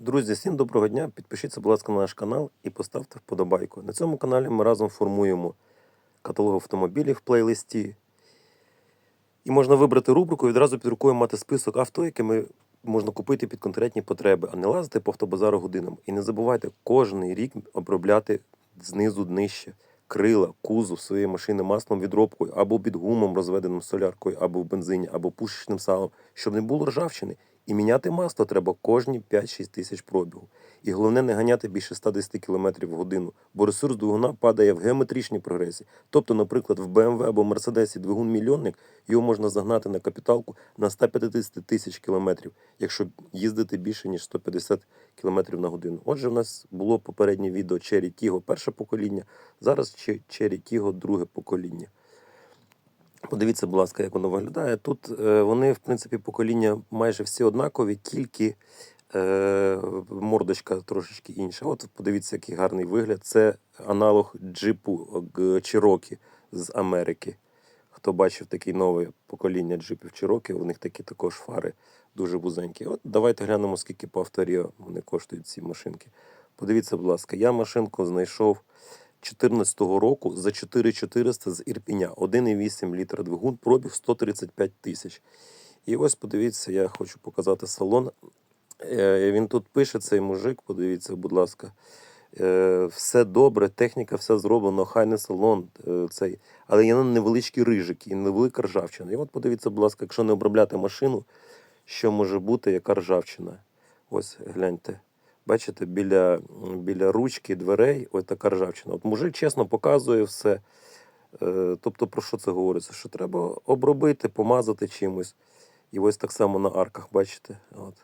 Друзі, всім доброго дня. Підпишіться, будь ласка, на наш канал і поставте вподобайку. На цьому каналі ми разом формуємо каталог автомобілів в плейлисті. І можна вибрати рубрику і відразу під рукою мати список авто, якими можна купити під конкретні потреби, а не лазити по автобазару годинами. І не забувайте кожен рік обробляти знизу днище, крила, кузов своєї машини маслом відробкою або під гумом розведеним соляркою, або в бензині, або пушечним салом, щоб не було ржавчини. І міняти масло треба кожні 5-6 тисяч пробігу. І головне не ганяти більше 110 км в годину, бо ресурс двигуна падає в геометричній прогресії. Тобто, наприклад, в BMW або Mercedes двигун мільйонник його можна загнати на капіталку на 150 тисяч кілометрів, якщо їздити більше ніж 150 км на годину. Отже, в нас було попереднє відео Cherry Tiggo перше покоління, зараз Che- Cherry Tiggo друге покоління. Подивіться, будь ласка, як воно виглядає. Тут е, вони, в принципі, покоління майже всі однакові, тільки е, мордочка трошечки інша. От подивіться, який гарний вигляд. Це аналог джипу е, Cherokee з Америки. Хто бачив таке нове покоління джипів Cherokee, у них такі також фари дуже вузенькі. От давайте глянемо, скільки по авторіо вони коштують ці машинки. Подивіться, будь ласка, я машинку знайшов 2014 року за 4400 з Ірпіня. 1,8 літра двигун, пробіг 135 тисяч. І ось подивіться, я хочу показати салон. Е, Він тут пише, цей мужик, подивіться, будь ласка. Е, Все добре, техніка, все зроблено, хай не салон. е, Цей. Але є невеличкі рижики і невелика ржавчина. І от подивіться, будь ласка, якщо не обробляти машину, що може бути, яка ржавчина. Ось гляньте. Бачите, біля, біля ручки дверей ось така ржавчина. От мужик чесно показує все. Е, Тобто, про що це говориться? Що треба обробити, помазати чимось. І ось так само на арках, бачите? От.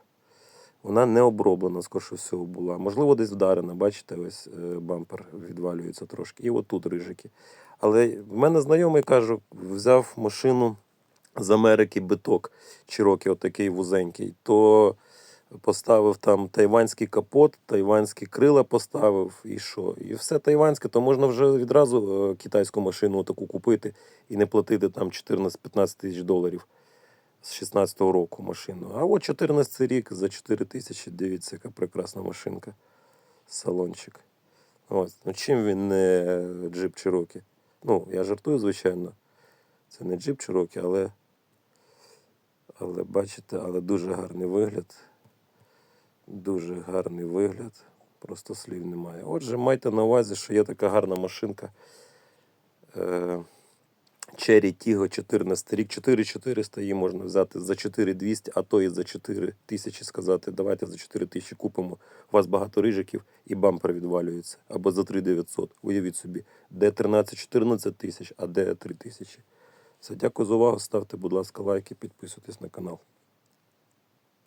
Вона не оброблена, скоріше всього, була. Можливо, десь вдарена, бачите, ось е, бампер відвалюється трошки. І от тут рижики. Але в мене знайомий кажу, взяв машину з Америки биток, Чирокі, отакий вузенький, то поставив там тайванський капот, тайванські крила поставив, і що? І все тайванське, то можна вже відразу е, китайську машину таку купити і не платити там 14-15 тисяч доларів з 16-го року машину. А от 14 рік за 4 тисячі, дивіться, яка прекрасна машинка. Салончик. Ось. Ну, чим він не джип Cherokee? Ну, я жартую, звичайно. Це не джип Cherokee, але, але бачите, але дуже гарний вигляд. Дуже гарний вигляд. Просто слів немає. Отже, майте на увазі, що є така гарна машинка. Е, Cherry Tiggo 14 рік, 4400 її можна взяти за 4200, а то і за 4000 сказати, давайте за 4000 купимо. У вас багато рижиків і бампер відвалюється. Або за 3900. Уявіть собі, де 13-14 тисяч, а де 3000. Все, дякую за увагу. Ставте, будь ласка, лайки, підписуйтесь на канал.